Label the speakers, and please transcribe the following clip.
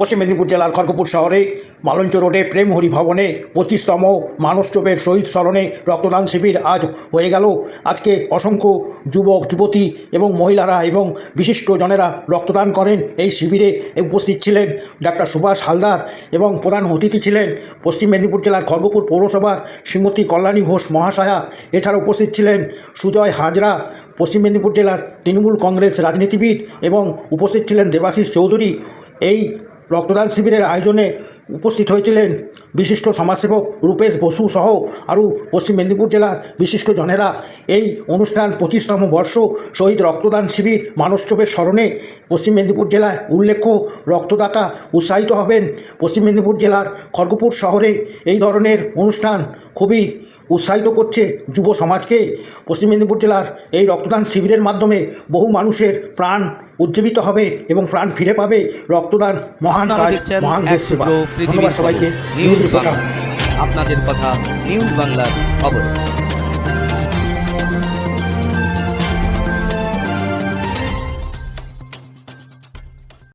Speaker 1: পশ্চিম মেদিনীপুর জেলার খড়গপুর শহরে মালঞ্চ রোডে প্রেম হরি ভবনে পঁচিশতম মানসচোপের শহীদ স্মরণে রক্তদান শিবির আজ হয়ে গেল। আজকে অসংখ্য যুবক, যুবতী এবং মহিলারা এবং বিশিষ্ট জনেরা রক্তদান করেন। এই শিবিরে উপস্থিত ছিলেন ডাক্তার সুভাষ হালদার এবং প্রধান অতিথি ছিলেন পশ্চিম মেদিনীপুর জেলার খড়গপুর পৌরসভার শ্রীমতী কল্যাণী ঘোষ মহাশয়া। এছাড়া উপস্থিত ছিলেন সুজয় হাজরা, পশ্চিম মেদিনীপুর জেলার তৃণমূল কংগ্রেস রাজনীতিবিদ এবং উপস্থিত ছিলেন দেবাশিস চৌধুরী। এই রক্তদান শিবিরের আয়োজনে উপস্থিত হয়েছিলেন বিশিষ্ট সমাজসেবক রূপেশ বসু সহ আরও পশ্চিম মেদিনীপুর জেলার বিশিষ্ট জনেরা। এই অনুষ্ঠান পঁচিশতম বর্ষ শহীদ রক্তদান শিবির মানসচোপের স্মরণে পশ্চিম মেদিনীপুর জেলায় উল্লেখ্য, রক্তদাতা উৎসাহিত হবেন পশ্চিম মেদিনীপুর জেলার খড়গপুর শহরে। এই ধরনের অনুষ্ঠান খুবই উৎসাহিত করছে যুব সমাজকে। পশ্চিম মেদিনীপুর জেলার এই রক্তদান শিবিরের মাধ্যমে বহু মানুষের প্রাণ উজ্জীবিত হবে এবং প্রাণ ফিরে পাবে রক্তদান মহান কাজ মহান দেশ সেবা। ধন্যবাদ সবাইকে। নিউজ
Speaker 2: আপনাদের কথা নিউজ বাংলার খবর।